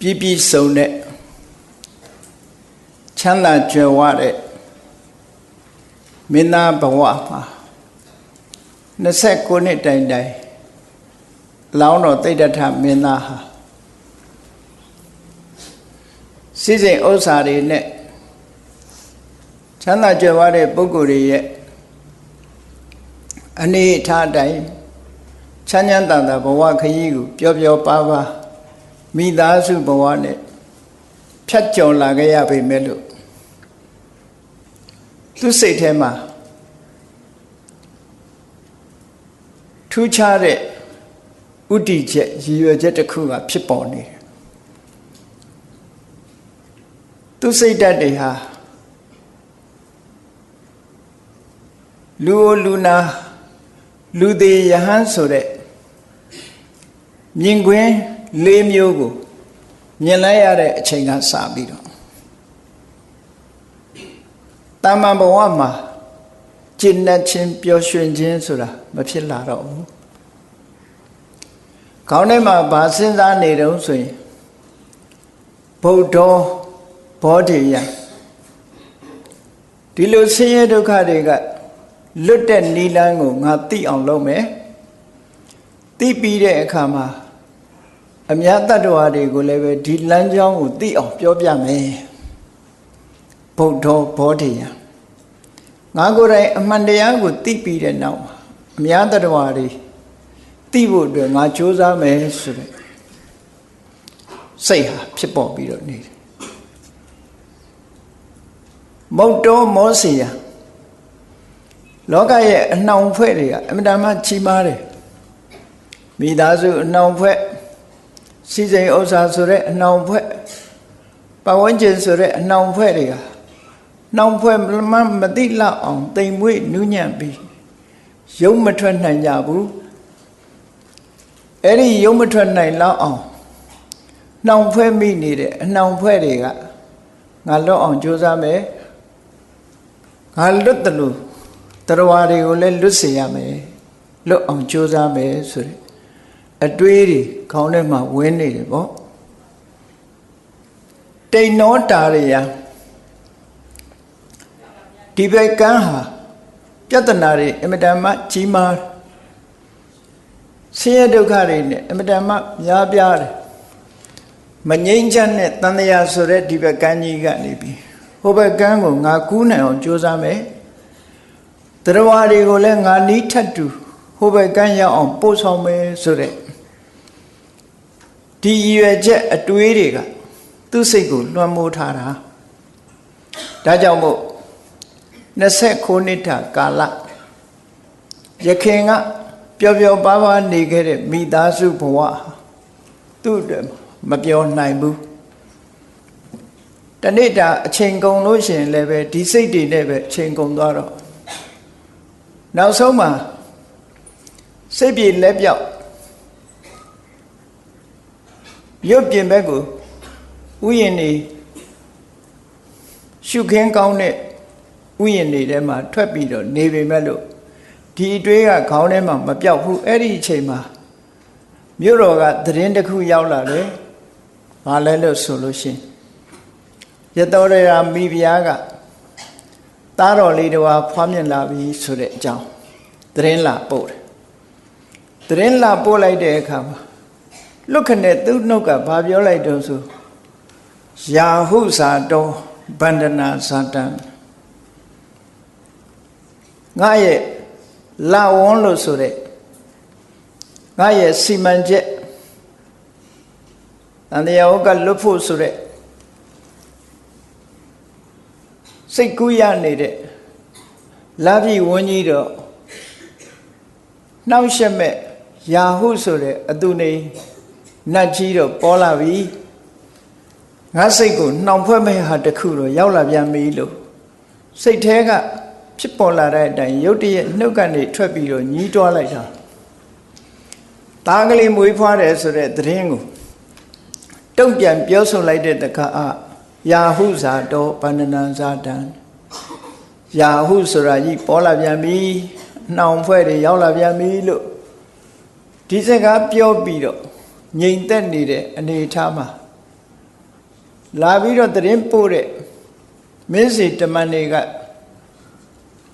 ပြည့်ပြည့်စုံတဲ့ချမ်းသာကြွယ်ဝတဲ့မင်းသားဘဝမှာ29နှစ်တိုင်တိုင်လောင်းတော်တိတ်တထမင်းသားဟာစိစိမ်ဥစ္စာတွေနဲ့ချမ်းသာကြွယ်ဝတဲ့ပုဂ္ဂိုလ်တွေရဲ့အနေအထားတိုင်းချမ်းချမ်းသာသာဘဝခရီးကိုပျော်ပျော်ပါပါ မိသားစုဘဝနဲ့ဖြတ်ကျော်လာခဲ့ရပေမဲ့လို့သူစိတ်ထဲမှာထူးခြားတဲ့ဥတီချက်ရည်ရွယ်ချက်တစ်ခုကဖြစ်ပေါ်နေတယ်သူစိတ်ဓာတ်တွေဟာလူလူနာလူသေးယဟန်ဆိုတဲ့မြင်ကွင်း ၄မျိုးကိုမြင်လိုက်ရတဲ့အချိန်ကစပြီးတော့တာမန်ဘဝမှာကျင့်တတ်ခြင်းပျော်ရွှင်ခြင်းဆိုတာမဖြစ်လာတော့ဘူးခေါင်းထဲမှာဗာစဉ်းစားနေတုံးဆိုရင်ဗုဒ္ဓဘောဓိယဒီလိုဆင်းရဲဒုက္ခတွေကလွတ်တဲ့နိလန်းကိုငါသိအောင်လုပ်မယ်သိပြီးတဲ့အခါမှာ အများတ attva တွေကိုလည်းပဲဒီလမ်းကြောင်းကိုသိအောင်ပြောပြမယ်ဗုဒ္ဓဘောဓိယငါကိုယ်တိုင်အမှန်တရားကိုသိပြီးတဲ့နောက်အများတ attva တွေသိဖို့အတွက်ငါကြိုးစားမယ်ဆိုတဲ့စိတ်ဟာဖြစ်ပေါ်ပြီးတော့နေတယ်မုတ်တော်မောစီယလောကရဲ့အနှောင်ဖွဲ့တွေကအမြဲတမ်းကြီးမားတယ်မိသားစုအနှောင်ဖွဲ့ စီစိန်ဥစ္စာဆိုတဲ့အနှောင်ဖွဲ့ပဝန်းကျင်ဆိုတဲ့အနှောင်ဖွဲ့တွေကနှောင်ဖွဲ့မမတိလောက်အောင်တိမ်မွေ့နူးညံ့ပြီးရုံမထွက်နိုင်ကြဘူးအဲ့ဒီရုံမထွက်နိုင်လောက်အောင်နှောင်ဖွဲ့မိနေတဲ့အနှောင်ဖွဲ့တွေကငါလွတ်အောင်ကြိုးစားမယ်ငါလွတ်တယ်လို့တရားတွေကိုလည်းလွတ်စေရမယ်လွတ်အောင်ကြိုးစားမယ်ဆိုတဲ့ အတွေးတွေခေါင်းထဲမှာဝင်းနေတယ်ပေါ့တိန်နောတာရယဒီဘက်ကန်းဟာပြဿနာတွေအမတန်မှကြီးမားဆင်းရဲဒုက္ခတွေနဲ့အမတန်မှများပြားတယ်မငြိမ်းချမ်းတဲ့တန်တရားဆိုတဲ့ဒီဘက်ကန်းကြီးကနေပြီးဟိုဘက်ကန်းကိုငါကူးနိုင်အောင်ကြိုးစားမယ်တရားတွေကိုလည်းငါနီးထတ်တူဟိုဘက်ကန်းရောက်အောင်ပို့ဆောင်မယ်ဆိုတဲ့ ဒီရည်ရွယ်ချက်အတွေးတွေကသူ့စိတ်ကိုလွှမ်းမိုးထားတာဒါကြောင့်မို့29နှစ်တာကာလရခင်ကပျော်ပျော်ပါးပါးနေခဲ့တဲ့မိသားစုဘဝသူ့အတွက်မပြောနိုင်ဘူးတနေ့တာအချိန်ကုန်လို့ရှိရင်လည်းပဲဒီစိတ်တွေနဲ့ပဲအချိန်ကုန်သွားတော့နောက်ဆုံးမှာစိတ်ပြေလက်ပြောက် ရုပ်ပြင်ဘက်ကိုဥယျာဉ်နေရှုခင်းကောင်းတဲ့ဥယျာဉ်နေထဲမှာထွက်ပြီးတော့နေပေမဲ့လို့ဒီအတွေးကခေါင်းထဲမှာမပြောက်ဘူးအဲ့ဒီအချိန်မှာမြို့တော်ကသတင်းတစ်ခုရောက်လာတယ်။ဘာလဲလို့ဆိုလို့ရှိရင်ရတော်ရရာမိဖုရားကသားတော်လေးတစ်ပါးဖွားမြင်လာပြီဆိုတဲ့အကြောင်းသတင်းလာပို့တယ်။သတင်းလာပို့လိုက်တဲ့အခါမှာ လွတ်ခနဲ့သူ့နှုတ်ကဘာပြောလိုက်တော့ဆိုယာဟုဇာတောဗန္ဒနာဇာတံငါရဲ့လာဝန်းလို့ဆိုတဲ့ငါရဲ့စီမံချက်တန်တရားဟုတ်ကလွတ်ဖို့ဆိုတဲ့စိတ်ကူးရနေတဲ့လာပြီဝန်းကြီးတော့နှောက်ရှက်မဲ့ယာဟုဆိုတဲ့အတူနေ နတ်ကြီးတော့ပေါ်လာပြီငါစိတ်ကိုနှောင်ဖွဲ့မဲ့ဟာတခုတော့ရောက်လာပြန်ပြီလို့စိတ်แท้ကဖြစ်ပေါ်လာတဲ့အတိုင်းရုတ်တရက်နှုတ်ကနေထွက်ပြီးတော့ညီးတွားလိုက်တာသားကလေးမွေးဖွားတယ်ဆိုတဲ့သတင်းကိုတုံ့ပြန်ပြောဆိုလိုက်တဲ့တခါအယာဟုဇာတောဗန္ဒနံဇာတံယာဟုဆိုတာကြီးပေါ်လာပြန်ပြီနှောင်ဖွဲ့တွေရောက်လာပြန်ပြီလို့ဒီစကားပြောပြီးတော့ ငြိမ်သက်နေတဲ့အနေအထားမှာလာပြီးတော့တရင်ပို့တဲ့မင်းစီတမန်တွေက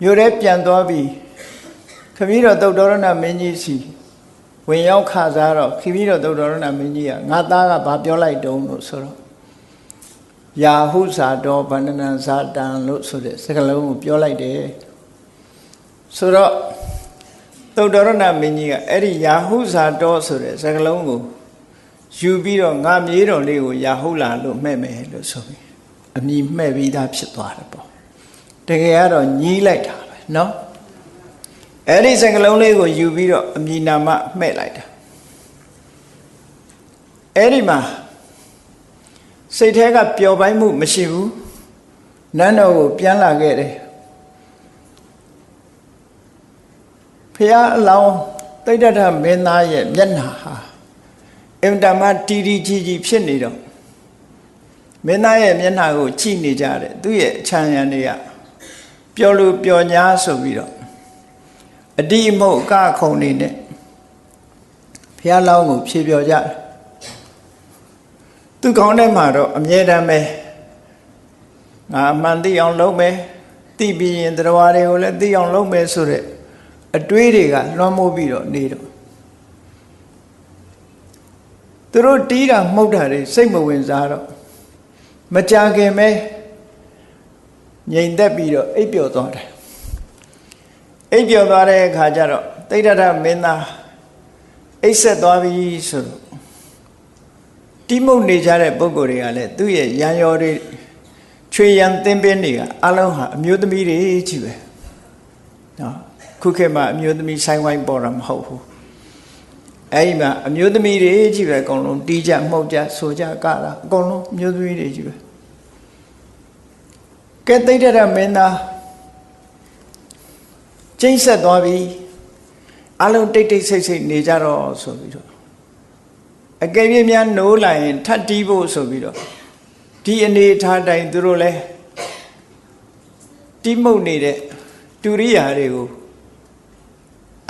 မြို့ထဲပြန်သွားပြီးခမည်းတော်သုတ်တော်ရဏမင်းကြီးစီဝင်ရောက်ခစားတော့ခမည်းတော်သုတ်တော်ရဏမင်းကြီးကငါသားကဘာပြောလိုက်တုံးလို့ဆိုတော့ယာဟုဇာတော်ဗန္ဒနံဇာတံလို့ဆိုတဲ့စကားလုံးကိုပြောလိုက်တယ်ဆိုတော့သုတ်တော်ရဏမင်းကြီးကအဲ့ဒီယာဟုဇာတော်ဆိုတဲ့စကားလုံးကို ယူပြီးတော့ငါမြေးတော်လေးကိုယာဟုလာလို့မှဲ့မယ်လို့ဆိုပြီးအမိမှဲ့ပြီးသားဖြစ်သွားတယ်ပေါ့တကယ်ကတော့ညီးလိုက်တာပဲเนาะအဲ့ဒီစကလုံးလေးကိုယူပြီးတော့အမိနာမမှဲ့လိုက်တာအဲ့ဒီမှာစိတ်ထဲကပျော်ပိုင်းမှုမရှိဘူးနန်းတော်ကိုပြန်လာခဲ့တယ်ဖះအလောင်းတိဋ္ဌထမင်းသားရဲ့မျက်နှာဟာ အင်တမတီတီကြီးကြီးဖြစ်နေတော့မင်းသားရဲ့မျက်နှာကိုကြည့်နေကြတယ်သူ့ရဲ့အချမ်းရံတွေကပျော်လို့ပျော်ညာဆိုပြီးတော့အတိအမုတ်အကခုံနေနဲ့ဘုရားလောင်းကိုဖြေပြောကြတယ်သူကောင်းတဲ့မှာတော့အမြဲတမ်းပဲငါအမှန်သိအောင်လုပ်မယ်သိပြီးရင်တရားတွေကိုလည်းသိအောင်လုပ်မယ်ဆိုတဲ့အတွေးတွေကလွှမ်းမိုးပြီးတော့နေတော့ သူတို့တီးတာမှုတ်တာတွေစိတ်မဝင်စားတော့မကြခင်ပဲငြိမ်သက်ပြီးတော့အိပ်ပျော်သွားတယ်အိပ်ပျော်သွားတဲ့အခါကျတော့တိဋ္ဌထမင်းသားအိပ်ဆက်သွားပြီဆိုတော့တိမုတ်နေကြတဲ့ပုံကိုယ်တွေကလည်းသူ့ရဲ့ရံရော်တွေချွေရံသင်းပင်းတွေကအလုံးဟာအမျိုးသမီးတွေကြီးပဲနော်ခုခေတ်မှာအမျိုးသမီးဆိုင်ဝိုင်းပေါ်တာမဟုတ်ဘူး အဲ့ဒီမှာအမျိုးသမီးတွေကြီးပဲအကုန်လုံးတီးကြမှုတ်ကြဆိုကြကတာအကုန်လုံးအမျိုးသမီးတွေကြီးပဲကဲသိတဲ့မင်းသားကျိမ့်ဆက်သွားပြီအလုံးတိတ်တိတ်ဆိတ်ဆိတ်နေကြတော့ဆိုပြီးတော့အကယ်၍များနိုးလာရင်ထပ်တီးဖို့ဆိုပြီးတော့ဒီအနေထားတိုင်းသူတို့လဲတိမုတ်နေတဲ့တူရိယာတွေကို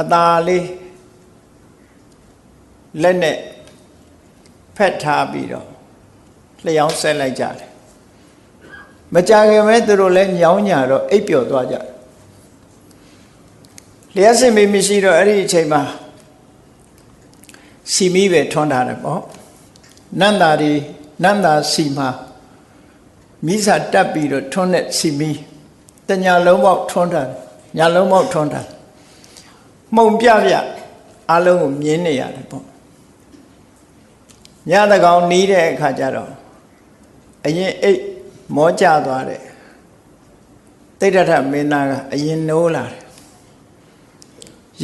အသာလေး လက်နဲ့ဖက်ထားပြီးတော့လျှောင်းဆက်လိုက်ကြတယ်မကြခင်ပဲသူတို့လည်းညောင်းညာတော့အိပ်ပျော်သွားကြတယ်လျှက်စင်မေမရှိတော့အဲ့ဒီအချိန်မှာစီမီးပဲထွန်းထားတယ်ပေါ့နန္တာဒီနန္တာစီမှာမိစာတက်ပြီးတော့ထွန်းတဲ့စီမီးတညာလုံးပေါက်ထွန်းထားညာလုံးပေါက်ထွန်းထားမှုံပြပြအလုံးကိုမြင်နေရတယ်ပေါ့ ညတကောင်နီးတဲ့အခါကျတော့အရင်အိတ်မောကြသွားတယ်တိဋ္ဌထမင်းသားကအရင်နိုးလာတယ်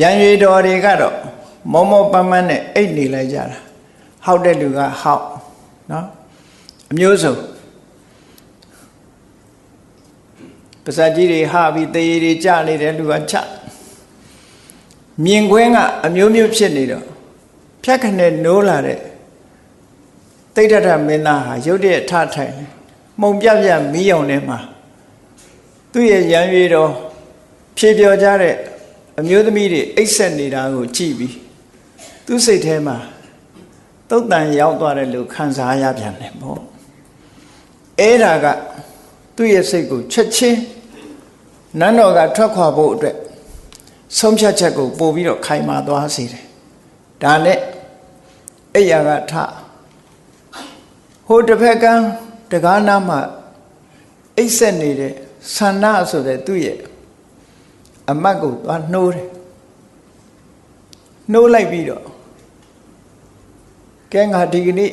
ရန်ရွေတော်တွေကတော့မောမောပန်းပန်းနဲ့အိတ်နေလိုက်ကြတာဟောက်တဲ့လူကဟောက်နော်အမျိုးစုံပါဇက်ကြီးတွေဟာပြီးတေးတွေကြနေတဲ့လူကချမြင်ကွင်းကအမျိုးမျိုးဖြစ်နေတော့ဖြတ်ခနဲ့နိုးလာတဲ့ တိဋ္ဌထမင်းသားဟာရုတ်တရက်ထထိုင်မှုံပြပြမီးရောင်ထဲမှာသူ့ရဲ့ရံရွေတော်ဖြေပြောကြတဲ့အမျိုးသမီးတွေအိတ်ဆက်နေတာကိုကြည့်ပြီးသူ့စိတ်ထဲမှာတုတ်တန်ရောက်သွားတယ်လို့ခံစားရပြန်တယ်ပေါ့အဲ့ဒါကသူ့ရဲ့စိတ်ကိုချက်ချင်းနန်းတော်ကထွက်ခွာဖို့အတွက်ဆုံးဖြတ်ချက်ကိုပို့ပြီးတော့ခိုင်မာသွားစေတယ်ဒါနဲ့အဲ့ရကထ ဟိုတစ်ဖက်ကန်းတကားနားမှာအိတ်ဆက်နေတဲ့ဆန္ဒဆိုတဲ့သူ့ရဲ့အမတ်ကိုသွားနှိုးတယ်နှိုးလိုက်ပြီးတော့ကဲငါဒီကနေ့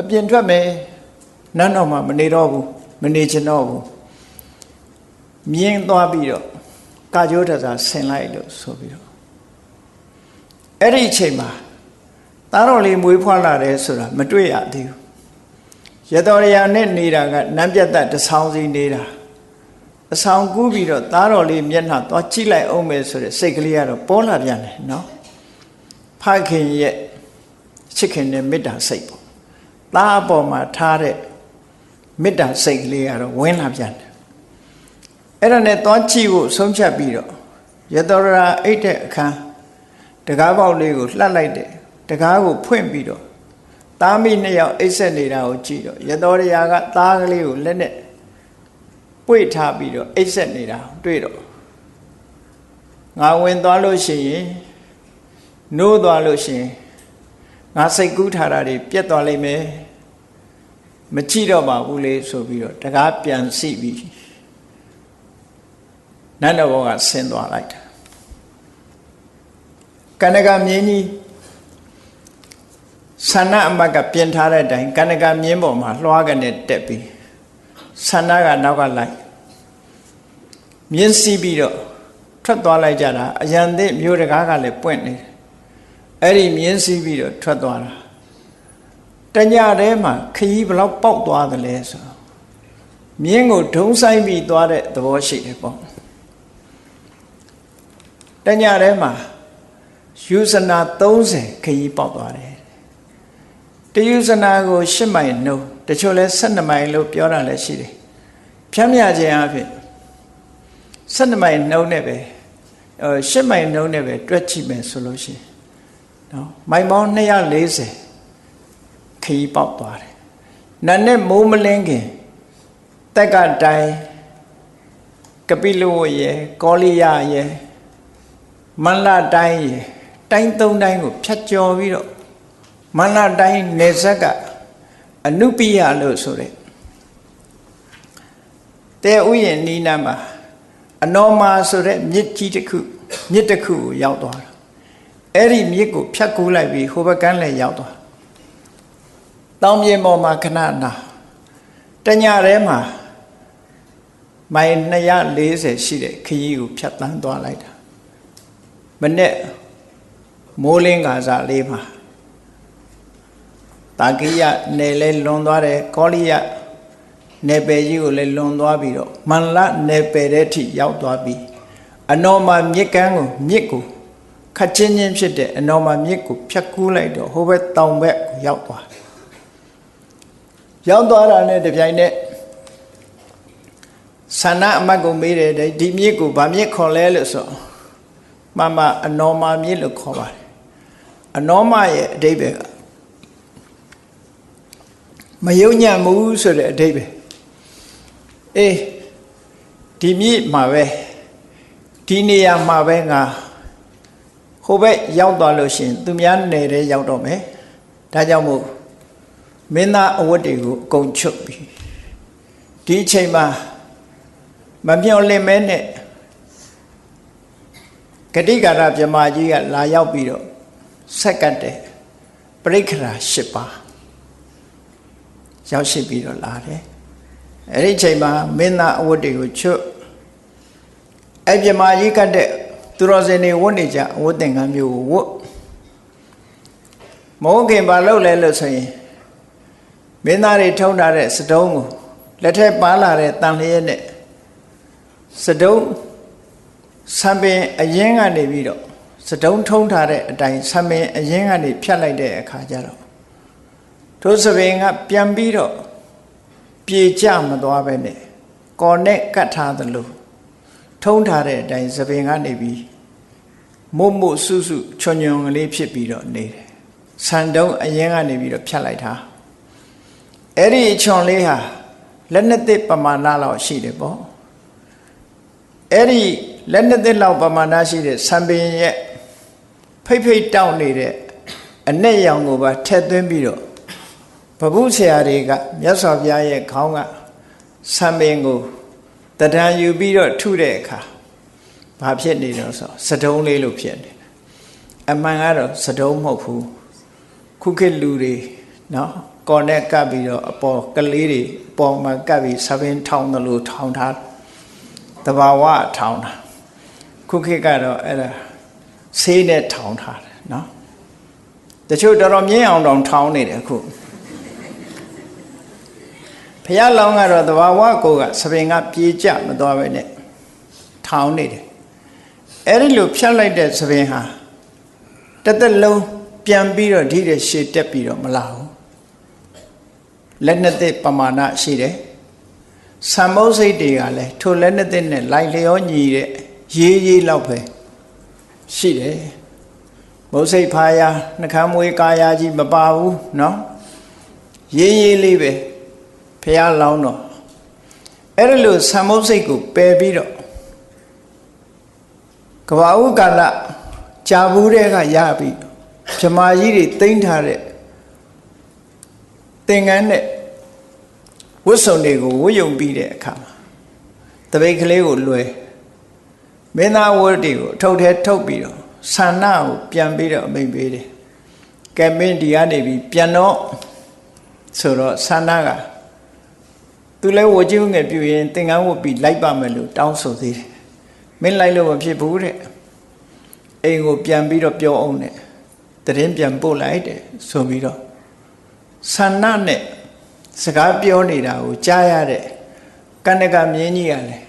အပြင်ထွက်မယ်နန်းတော်မှာမနေတော့ဘူးမနေချင်တော့ဘူးမြင်းသွားပြီးတော့ကာကြိုးတစားဆင်လိုက်လို့ဆိုပြီးတော့အဲ့ဒီအချိန်မှာသားတော်လေးမွေးဖွားလာတယ်ဆိုတာမတွေ့ရသေးဘူး ရတော်ရယာနဲ့နေတာကနန်းပြတ်တဆောင်းစီနေတာအဆောင်ကူးပြီးတော့သားတော်လေးမျက်နှာသွားကြည့်လိုက်အောင်မယ်ဆိုတဲ့စိတ်ကလေးကတော့ပေါ်လာပြန်တယ်နော်ဖခင်ရဲ့ချစ်ခင်တဲ့မေတ္တာစိတ်ပေါ့သားအပေါ်မှာထားတဲ့မေတ္တာစိတ်ကလေးကတော့ဝင်လာပြန်တယ်အဲ့ဒါနဲ့သွားကြည့်ဖို့ဆုံးဖြတ်ပြီးတော့ရတော်ရာအိတ်တဲ့အခန်းတကားပေါက်လေးကိုလှတ်လိုက်တယ်တကားကိုဖွင့်ပြီးတော့တ သားမိနှစ်ယောက်အိတ်ဆက်နေတာကိုကြည့်တော့ရတော်ရရာကသားကလေးကိုလက်နဲ့ပွေထားပြီးတော့အိတ်ဆက်နေတာတွေ့တော့ငါဝင်သွားလို့ရှိရင်နိုးသွားလို့ရှိရင်ငါစိတ်ကူးထားတာတွေပြတ်သွားလိမ့်မယ်မကြည့်တော့ပါဘူးလေဆိုပြီးတော့တကားပြန်စီပြီးနတ်တော်ဘောကဆင်းသွားလိုက်တာကနကမြင်းကြီး ဆန္ဒအမတ်ကပြင်ထားတဲ့အတိုင်းကနကမြင်းပေါ်မှာလွှားကနေတက်ပြီးဆန္ဒကနောက်ကလိုက်မြင်းစီးပြီးတော့ထွက်သွားလိုက်ကြတာအရန်သစ်မျိုးတကားကလည်းပွင့်နေတယ်အဲ့ဒီမြင်းစီးပြီးတော့ထွက်သွားတာတညထဲမှာခရီးဘလောက်ပေါက်သွားသလဲဆိုမြင်းကိုဒုံဆိုင်ပြီးသွားတဲ့သဘောရှိတယ်ပေါ့တညထဲမှာယူဇနာ30ခရီးပေါက်သွားတယ် တယူဇနာကို10မိုင်နှုတ်တချို့လဲ12မိုင်လို့ပြောတာလည်းရှိတယ်ဖြမ်းမြခြင်းအဖြစ်12မိုင်နှုတ်နဲ့ပဲ10မိုင်နှုတ်နဲ့ပဲတွက်ကြည့်မယ်ဆိုလို့ရှိရင်နော်မိုင်ပေါင်း240ခရီးပေါက်သွားတယ်။နာနဲ့မိုးမလင်းခင်တက်ကတိုင်ကပိလဝရဲ့ကောလိယရဲ့မန္လတိုင်းရဲ့တိုင်းသုံးတိုင်းကိုဖြတ်ကျော်ပြီးတော့ မန္လတိုင်းနေဆက်ကအနုပိယလို့ဆိုတဲ့တဲဥယျာဉ်နီးနားမှာအနောမာဆိုတဲ့မြစ်ကြီးတစ်ခုမြစ်တစ်ခုကိုရောက်သွားတာအဲ့ဒီမြစ်ကိုဖြတ်ကူးလိုက်ပြီးဟိုဘက်ကန်းလည်းရောက်သွားတောင်ပြင်ပေါ်မှာခဏနာတညထဲမှာမိုင်240ရှိတဲ့ခရီးကိုဖြတ်တန်းသွားလိုက်တာမနေ့မိုးလင်းကာစားလေးမှာ တာကိယနယ်လဲလွန်သွားတယ်ကောလိယနယ်ပယ်ကြီးကိုလည်းလွန်သွားပြီးတော့မန္လနယ်ပယ်တဲ့အထိရောက်သွားပြီးအနော်မှာမြစ်ကမ်းကိုမြစ်ကိုခတ်ချင်းချင်းဖြစ်တဲ့အနော်မှာမြစ်ကိုဖြတ်ကူးလိုက်တော့ဟိုဘက်တောင်ဘက်ကိုရောက်သွားရောက်သွားတာနဲ့တပြိုင်နက်ဆန္ဒအမတ်ကိုမေးတယ်ဒီမြစ်ကိုဗာမြစ်ခေါ်လဲလို့ဆိုမမအနော်မာမြစ်လို့ခေါ်ပါတယ်အနော်မရဲ့အဓိပ္ပာယ်က မယုံညံ့မှုဆိုတဲ့အဓိပ္ပာယ်အေးဒီမြစ်မှာပဲဒီနေရာမှာပဲငါဟိုဘက်ရောက်သွားလို့ရှင်သူများနယ်တဲ့ရောက်တော့မယ်ဒါကြောင့်မို့မင်းသားအဝတ်တွေကိုအကုန်ချုပ်ပြီးဒီအချိန်မှာမပြောင်းလင်မဲနဲ့ဂတိကာရမြမကြီးကလာရောက်ပြီးတော့ဆက်ကတ်တယ်ပရိခရာ၈ပါး ရောက်ရှိပြီးတော့လာတယ်အဲ့ဒီအချိန်မှာမင်းသားအဝတ်တွေကိုချွတ်အဲ့မြမကြီးကတ်တဲ့သူတော်စင်တွေဝတ်နေကြဝတ်သင်္ကန်းမျိုးကိုဝတ်မဟုတ်ခင်ဘာလုပ်လဲလို့ဆိုရင်မင်းသားတွေထုံးထားတဲ့စတုံးကိုလက်ထက်ပါလာတဲ့တန်လျက်နဲ့စတုံးဆံပင်အရင်ကနေပြီးတော့စတုံးထုံးထားတဲ့အတိုင်းဆံပင်အရင်ကနေဖြတ်လိုက်တဲ့အခါကျတော့ ထိုစပင်ကပြန်ပြီးတော့ပြေကျမသွားပဲနဲ့ကော်နဲ့ကတ်ထားသလိုထုံးထားတဲ့အတိုင်းစပင်ကနေပြီးမုတ်မုတ်ဆုဆုချွန်ညွန်ကလေးဖြစ်ပြီးတော့နေတယ်ဆန်တုံးအရင်ကနေပြီးတော့ဖြတ်လိုက်တာအဲ့ဒီချွန်လေးဟာလက်နှစ်သိပမာဏလောက်ရှိတယ်ပေါ့အဲ့ဒီလက်နှစ်သိလောက်ပမာဏရှိတဲ့ဆံပင်ရဲ့ဖိတ်ဖိတ်တောက်နေတဲ့အ내ရောင်ကိုပါထည့်သွင်းပြီးတော့ ဘဘုဆရာတွေကမြတ်စွာဘုရားရဲ့ခေါင်းကဆံပင်ကိုတဒံယူပြီးတော့ထုတဲ့အခါဘာဖြစ်နေတော့ဆိုစတုံးလေးလို့ဖြစ်နေအမှန်ကတော့စတုံးမဟုတ်ဘူးခုခေတ်လူတွေနော်ကော်နဲ့ကပ်ပြီးတော့အပေါ်ကလေးတွေအပေါ်မှာကပ်ပြီးဆပင်းထောင်းတယ်လို့ထောင်းထားတဘာဝထောင်းတာခုခေတ်ကတော့အဲ့ဒါဆေးနဲ့ထောင်းထားတယ်နော်တချို့တော်တော်မြင့်အောင်တောင်ထောင်းနေတယ်အခု ဖះလောင်းကတော့တဘာဝကိုကစပင်ကပြေးကြမသွားပဲနဲ့ထောင်းနေတယ်အဲ့ဒီလိုဖြတ်လိုက်တဲ့စပင်ဟာတသက်လုံးပြန်ပြီးတော့ဒီတဲ့ရှေ့တက်ပြီးတော့မလာဘူးလက်နှစ်သက်ပမာဏရှိတယ်သံမုတ်စိတ်တွေကလည်းထိုလက်နှစ်သက်နဲ့လိုက်လျောညီတဲ့ရေးရေးလောက်ပဲရှိတယ်မုတ်စိတ်ဖာယာနှခမ်းမွေးကာယာကြီးမပါဘူးเนาะ ရေးရေးလေးပဲ ဖះလောင်းတော့အဲ့ဒါလို့ဆံမုတ်စိတ်ကိုပယ်ပြီးတော့ကဘာဥကာလကြာဘူးတဲ့ကရပြီးမြမာကြီးတွေတိမ့်ထားတဲ့သင်္ကန်းနဲ့ဝတ်စုံတွေကိုဝတ်ယုံပြီးတဲ့အခါမှာတပိတ်ကလေးကိုလွယ်မင်းသားဝတ်တွေကိုအထုတ်ထဲထုတ်ပြီးတော့ဆန္ဒကိုပြန်ပြီးတော့အမိန်ပေးတယ်ကဲမင်းဒီကနေပြီးပြန်တော့ဆိုတော့ဆန္ဒက သူလဲဝကြည့်ငယ်ပြူရင်သင်္ကန်းဝတ်ပြီးလိုက်ပါမယ်လို့တောင်းဆိုသေးတယ်မင်းလိုက်လို့မဖြစ်ဘူးတဲ့အိမ်ကိုပြန်ပြီးတော့ပြောအောင်တဲ့တရင်ပြန်ပို့လိုက်တဲ့ဆိုပြီးတော့ဆန္ဒနဲ့စကားပြောနေတာကိုကြားရတဲ့ကန္နကမြင်းကြီးကလည်း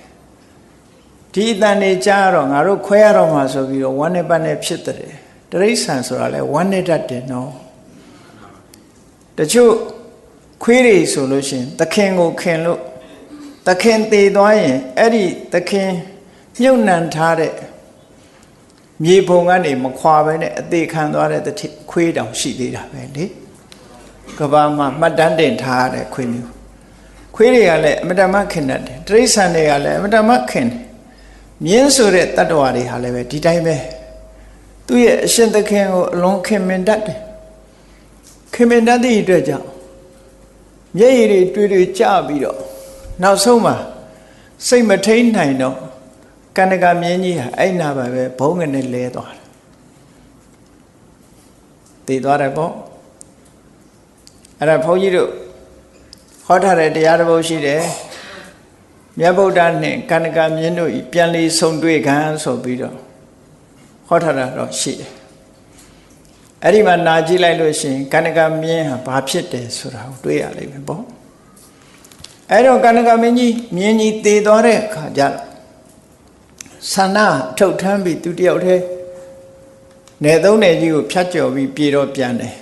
ဒီအတန်နေကြားရတော့ငါတို့ခွဲရတော့မှာဆိုပြီးတော့ဝမ်းနဲ့ပတ်နဲ့ဖြစ်တယ်တရိษံဆိုတာလဲဝမ်းနဲ့တတ်တယ်နော်တချို့ ခွေးတွေဆိုလို့ရှိရင်သခင်ကိုခင်လို့သခင်တည်သွားရင်အဲ့ဒီသခင်မြုပ်နှံထားတဲ့မြေပုံကနေမခွာပဲနဲ့အသေးခံသွားတဲ့တတိခွေးတောင်ရှိသေးတာပဲလေကဘာမှာမှတ်တမ်းတင်ထားရတဲ့ခွေးမျိုးခွေးတွေကလည်းအမတမခင်တတ်တယ်တိရစ္ဆာန်တွေကလည်းအမတမခင်တယ်မြင်းဆိုတဲ့တတ္တဝါတွေဟာလည်းပဲဒီတိုင်းပဲသူ့ရဲ့အရှင်သခင်ကိုအလွန်ခင်မင်တတ်တယ်ခင်မင်တတ်သည့်အတွက်ကြောင့် မျက်ရည်တွေတွေ့တွေ့ကြပြီးတော့နောက်ဆုံးမှာစိတ်မထိန်နိုင်တော့ကန္နကမြင်းကြီးဟာအဲ့နာပါပဲဘုံငနဲ့လဲသွားတယ်တည်သွားတယ်ပေါ့အဲ့ဒါဘုန်းကြီးတို့ဟောထားတဲ့တရားတစ်ပုဒ်ရှိတယ်မြတ်ဗုဒ္ဓနှင့်ကန္နကမြင်းတို့ဤပြန်လီဆုံတွေ့ခံဆိုပြီးတော့ဟောထားတာတော့ရှိတယ် အဲ့ဒီမှာနာကြည့်လိုက်လို့ရှိရင်ကန္နကမြင်းဟာဘာဖြစ်တယ်ဆိုတာကိုတွေ့ရလိမ့်မယ်ပေါ့အဲ့တော့ကန္နကမင်းကြီးမြင်းကြီးတည်သွားတဲ့အခါကျတော့ဆန္ဒထုတ်ထမ်းပြီးသူတယောက်တည်းနယ်သုံးနယ်ကြီးကိုဖြတ်ကျော်ပြီးပြေတော့ပြန်တယ်